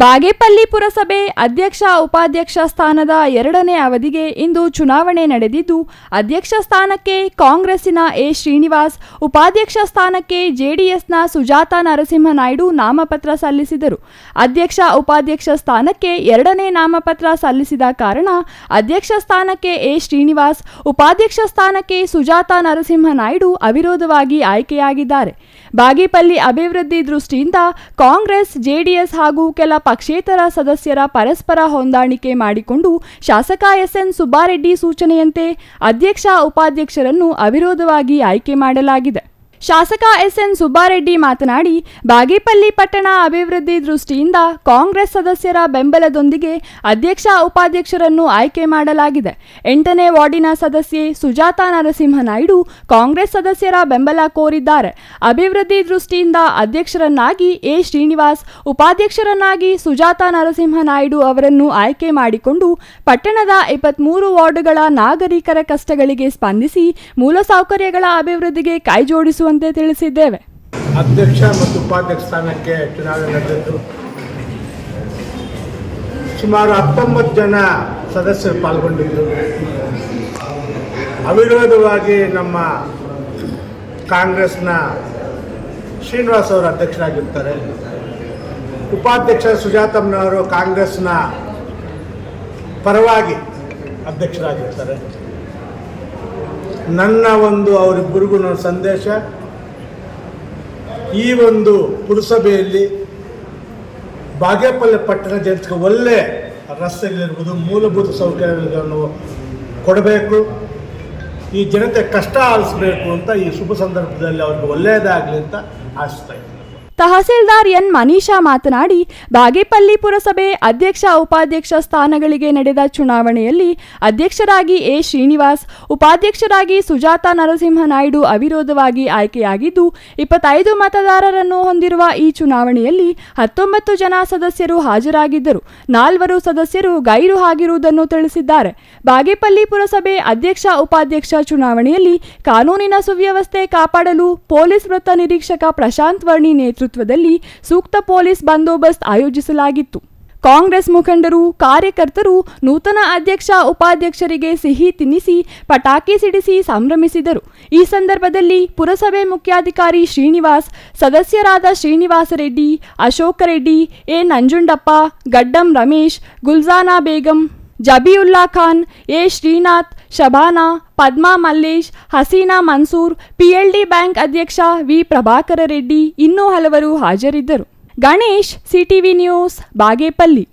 ಬಾಗೇಪಲ್ಲಿ ಪುರಸಭೆ ಅಧ್ಯಕ್ಷ ಉಪಾಧ್ಯಕ್ಷ ಸ್ಥಾನದ ಎರಡನೇ ಅವಧಿಗೆ ಇಂದು ಚುನಾವಣೆ ನಡೆದಿದ್ದು, ಅಧ್ಯಕ್ಷ ಸ್ಥಾನಕ್ಕೆ ಕಾಂಗ್ರೆಸ್ಸಿನ ಎ. ಶ್ರೀನಿವಾಸ್, ಉಪಾಧ್ಯಕ್ಷ ಸ್ಥಾನಕ್ಕೆ ಜೆಡಿಎಸ್ನ ಸುಜಾತ ನರಸಿಂಹನಾಯ್ಡು ನಾಮಪತ್ರ ಸಲ್ಲಿಸಿದರು. ಅಧ್ಯಕ್ಷ ಉಪಾಧ್ಯಕ್ಷ ಸ್ಥಾನಕ್ಕೆ ಎರಡನೇ ನಾಮಪತ್ರ ಸಲ್ಲಿಸಿದ ಕಾರಣ, ಅಧ್ಯಕ್ಷ ಸ್ಥಾನಕ್ಕೆ ಎ. ಶ್ರೀನಿವಾಸ್, ಉಪಾಧ್ಯಕ್ಷ ಸ್ಥಾನಕ್ಕೆ ಸುಜಾತ ನರಸಿಂಹನಾಯ್ಡು ಅವಿರೋಧವಾಗಿ ಆಯ್ಕೆಯಾಗಿದ್ದಾರೆ. ಬಾಗೇಪಲ್ಲಿ ಅಭಿವೃದ್ಧಿ ದೃಷ್ಟಿಯಿಂದ ಕಾಂಗ್ರೆಸ್ ಜೆಡಿಎಸ್ ಹಾಗೂ ಕೆಲ ಪಕ್ಷೇತರ ಸದಸ್ಯರ ಪರಸ್ಪರ ಹೊಂದಾಣಿಕೆ ಮಾಡಿಕೊಂಡು ಶಾಸಕ ಎಸ್ಎನ್ ಸುಬ್ಬಾರೆಡ್ಡಿ ಸೂಚನೆಯಂತೆ ಅಧ್ಯಕ್ಷ ಉಪಾಧ್ಯಕ್ಷರನ್ನು ಅವಿರೋಧವಾಗಿ ಆಯ್ಕೆ ಮಾಡಲಾಗಿದೆ. ಶಾಸಕ ಎಸ್ಎನ್ ಸುಬ್ಬಾರೆಡ್ಡಿ ಮಾತನಾಡಿ, ಬಾಗೇಪಲ್ಲಿ ಪಟ್ಟಣ ಅಭಿವೃದ್ಧಿ ದೃಷ್ಟಿಯಿಂದ ಕಾಂಗ್ರೆಸ್ ಸದಸ್ಯರ ಬೆಂಬಲದೊಂದಿಗೆ ಅಧ್ಯಕ್ಷ ಉಪಾಧ್ಯಕ್ಷರನ್ನು ಆಯ್ಕೆ ಮಾಡಲಾಗಿದೆ. ಎಂಟನೇ ವಾರ್ಡಿನ ಸದಸ್ಯೆ ಸುಜಾತಾ ನರಸಿಂಹನಾಯ್ಡು ಕಾಂಗ್ರೆಸ್ ಸದಸ್ಯರ ಬೆಂಬಲ ಕೋರಿದ್ದಾರೆ. ಅಭಿವೃದ್ಧಿ ದೃಷ್ಟಿಯಿಂದ ಅಧ್ಯಕ್ಷರನ್ನಾಗಿ ಎ. ಶ್ರೀನಿವಾಸ್, ಉಪಾಧ್ಯಕ್ಷರನ್ನಾಗಿ ಸುಜಾತ ನರಸಿಂಹನಾಯ್ಡು ಅವರನ್ನು ಆಯ್ಕೆ ಮಾಡಿಕೊಂಡು ಪಟ್ಟಣದ ಇಪ್ಪತ್ಮೂರು ವಾರ್ಡುಗಳ ನಾಗರಿಕರ ಕಷ್ಟಗಳಿಗೆ ಸ್ಪಂದಿಸಿ ಮೂಲಸೌಕರ್ಯಗಳ ಅಭಿವೃದ್ಧಿಗೆ ಕೈಜೋಡಿಸುವಂತೆ ತಿಳಿಸಿದ್ದೇವೆ. ಅಧ್ಯಕ್ಷ ಮತ್ತು ಉಪಾಧ್ಯಕ್ಷ ಸ್ಥಾನಕ್ಕೆ ಚುನಾವಣೆ ನಡೆದಿದ್ದು ಸುಮಾರು ಹತ್ತೊಂಬತ್ತು ಜನ ಸದಸ್ಯರು ಪಾಲ್ಗೊಂಡಿದ್ದರು ಅವಿರೋಧವಾಗಿ ನಮ್ಮ ಕಾಂಗ್ರೆಸ್ನ ಶ್ರೀನಿವಾಸ್ ಅವರು ಅಧ್ಯಕ್ಷರಾಗಿರ್ತಾರೆ. ಉಪಾಧ್ಯಕ್ಷ ಸುಜಾತಮ್ಮನವರು ಕಾಂಗ್ರೆಸ್ನ ಪರವಾಗಿ ಅಧ್ಯಕ್ಷರಾಗಿರ್ತಾರೆ. ನನ್ನ ಒಂದು ಅವರಿಬ್ಬರಿಗೂ ನನ್ನ ಸಂದೇಶ. ಈ ಒಂದು ಪುರಸಭೆಯಲ್ಲಿ ಬಾಗೇಪಲ್ಲಿ ಪಟ್ಟಣ ಜನತೆಗೆ ಒಳ್ಳೆ ರಸ್ತೆಗಳಿರ್ಬೋದು ಮೂಲಭೂತ ಸೌಕರ್ಯಗಳನ್ನು ಕೊಡಬೇಕು. ಈ ಜನತೆ ಕಷ್ಟ ಆಲಿಸಬೇಕು ಅಂತ ಈ ಶುಭ ಸಂದರ್ಭದಲ್ಲಿ ಅವ್ರಿಗೆ ಒಳ್ಳೆಯದಾಗಲಿ ಅಂತ ಆಶಿಸ್ತಾ ಇದ್ದೀನಿ. ತಹಸೀಲ್ದಾರ್ ಎನ್ ಮನೀಷಾ ಮಾತನಾಡಿ, ಬಾಗೇಪಲ್ಲಿ ಪುರಸಭೆ ಅಧ್ಯಕ್ಷ, ಉಪಾಧ್ಯಕ್ಷ ಸ್ಥಾನಗಳಿಗೆ ನಡೆದ ಚುನಾವಣೆಯಲ್ಲಿ ಅಧ್ಯಕ್ಷರಾಗಿ ಎ. ಶ್ರೀನಿವಾಸ್, ಉಪಾಧ್ಯಕ್ಷರಾಗಿ ಸುಜಾತ ನರಸಿಂಹನಾಯ್ಡು ಅವಿರೋಧವಾಗಿ ಆಯ್ಕೆಯಾಗಿದ್ದು, ಇಪ್ಪತ್ತೈದು ಮತದಾರರನ್ನು ಹೊಂದಿರುವ ಈ ಚುನಾವಣೆಯಲ್ಲಿ ಹತ್ತೊಂಬತ್ತು ಜನ ಸದಸ್ಯರು ಹಾಜರಾಗಿದ್ದರು. ನಾಲ್ವರು ಸದಸ್ಯರು ಗೈರು ಆಗಿರುವುದನ್ನು ತಿಳಿಸಿದ್ದಾರೆ. ಬಾಗೇಪಲ್ಲಿ ಪುರಸಭೆ ಅಧ್ಯಕ್ಷ, ಉಪಾಧ್ಯಕ್ಷ ಚುನಾವಣೆಯಲ್ಲಿ ಕಾನೂನಿನ ಸುವ್ಯವಸ್ಥೆ ಕಾಪಾಡಲು ಪೊಲೀಸ್ ವೃತ್ತ ನಿರೀಕ್ಷಕ ಪ್ರಶಾಂತ್ ವರ್ಣಿ ನೇತೃತ್ವದಲ್ಲಿ ಸೂಕ್ತ ಪೊಲೀಸ್ ಬಂದೋಬಸ್ತ್ ಆಯೋಜಿಸಲಾಗಿತ್ತು. ಕಾಂಗ್ರೆಸ್ ಮುಖಂಡರು, ಕಾರ್ಯಕರ್ತರು, ನೂತನ ಅಧ್ಯಕ್ಷ, ಉಪಾಧ್ಯಕ್ಷರಿಗೆ ಸಿಹಿ ತಿನ್ನಿಸಿ ಪಟಾಕಿ ಸಿಡಿಸಿ ಸಂಭ್ರಮಿಸಿದರು. ಈ ಸಂದರ್ಭದಲ್ಲಿ ಪುರಸಭೆ ಮುಖ್ಯಾಧಿಕಾರಿ ಶ್ರೀನಿವಾಸ್, ಸದಸ್ಯರಾದ Srinivasa Reddy, Ashoka Reddy, A. Nanjundappa, Gaddam Ramesh, Gulzana Begum Jabiulla Khan, A. Srinath, Shabana, Padma Mallesh, Haseena Mansoor PLD bank ಅಧ್ಯಕ್ಷ ವಿ. ಪ್ರಭಾಕರ ರೆಡ್ಡಿ ಇನ್ನೂ ಹಲವರು ಹಾಜರಿದ್ದರು. Ganesh CTV news, Bagepalli.